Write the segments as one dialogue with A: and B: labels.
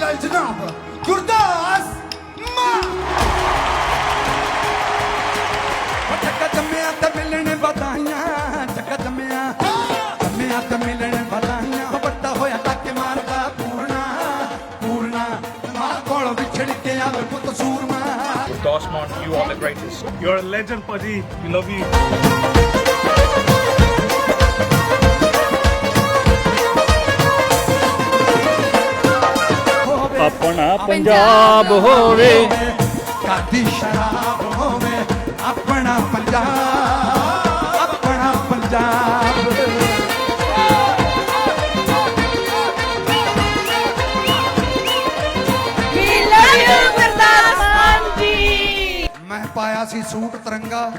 A: ਲਾਲ ਜਨਾਬ ਗੁਰਦਾਸ ਮਾਨ
B: ਚੱਕਾ ਜੰਮਿਆ ਤੇ ਮਿਲਣ ਵਧਾਈਆਂ ਚੱਕਾ ਜੰਮਿਆ। ਜੰਮਿਆ ਤੇ ਮਿਲਣ ਵਧਾਈਆਂ। ਉਹ ਵੱਡਾ ਹੋਇਆ ਟੱਕੇ ਮਾਰਦਾ ਪੂਰਨਾ ਪੂਰਨਾ। ਮਾਂ ਕੋਲ ਵਿਛੜ ਕੇ ਆਵੇ ਪੁੱਤ ਸੂਰਮਾ।
C: You.
D: ਆਪਣਾ ਪੰਜਾਬ ਹੋਵੇ।
B: ਕਾਦੀ ਸ਼ਰਾਬ ਹੋਵੇ ਆਪਣਾ ਪੰਜਾਬ ਆਪਣਾ ਪੰਜਾਬ। ਮੈਂ ਪਾਇਆ ਸੀ ਸੂਟ ਤਿਰੰਗਾ।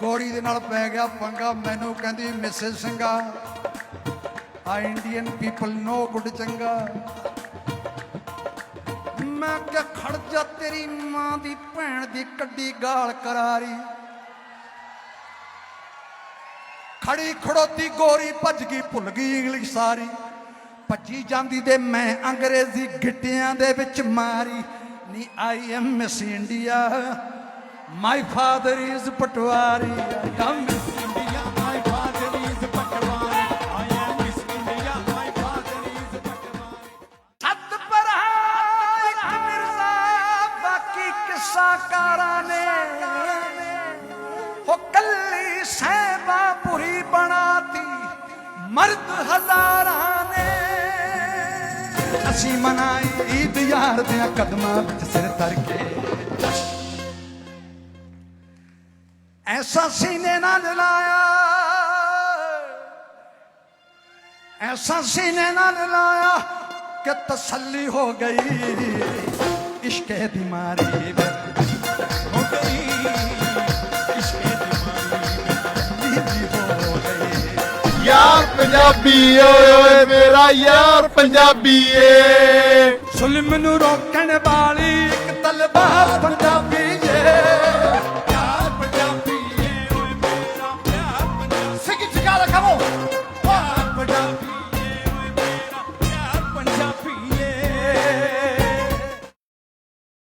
B: ਗੋਰੀ ਦੇ ਨਾਲ ਪੈ ਗਿਆ ਪੰਗਾ। ਮੈਨੂੰ ਕਹਿੰਦੀ ਮਿਸਿਸ ਸਿੰਘਾ ਆ ਇੰਡੀਅਨ ਪੀਪਲ ਨੋ ਗੁੱਡ ਚੰਗਾ। ਮੈਂ ਕਿਹਾ, ਖੜ ਜਾ ਤੇਰੀ ਮਾਂ ਦੀ ਭੈਣ ਦੀ ਕੱਡੀ ਗਾਲ ਕਰਾਰੀ। ਖੜੀ ਖੜੋਤੀ ਗੋਰੀ ਭੱਜ ਗਈ, ਭੁੱਲ ਗਈ ਇੰਗਲਿਸ਼ ਸਾਰੀ। ਭੱਜੀ ਜਾਂਦੀ ਤੇ ਮੈਂ ਅੰਗਰੇਜ਼ੀ ਗਿੱਟਿਆਂ ਦੇ ਵਿੱਚ ਮਾਰੀ। ਨੀ, I am Miss India, my father is patwari. ਕਮ ਕਿੱਸਾਕਾਰਾਂ ਨੇ ਹੋ ਕੱਲੀ ਸਹਿਬਾ ਪੁਰੀ ਬਣਾਤੀ, ਮਰਦ ਹਜ਼ਾਰਾਂ ਨੇ। ਅਸੀਂ ਮਨਾਈ ਈਦ ਯਾਰ ਦੇ ਕਦਮਾਂ ਵਿੱਚ ਸਿਰ ਧਰ ਕੇ। ਐਸਾ ਸੀਨੇ ਨਾਲ ਲਾਇਆ। ਐਸਾ ਸੀਨੇ ਨਾਲ ਲਾਇਆ ਕਿ ਤਸੱਲੀ ਹੋ ਗਈ। ਇਸ਼ਕੇ ਦੀ ਮਾਰੀ ਹੋ
E: ਪੰਜਾਬੀ ਓਏ ਓਏ ਮੇਰਾ ਯਾਰ ਪੰਜਾਬੀ ਏ।
B: ਸੁਲਮ ਨੂੰ ਰੋਕਣ ਵਾਲੀ ਇੱਕ ਤਲਵਾਰ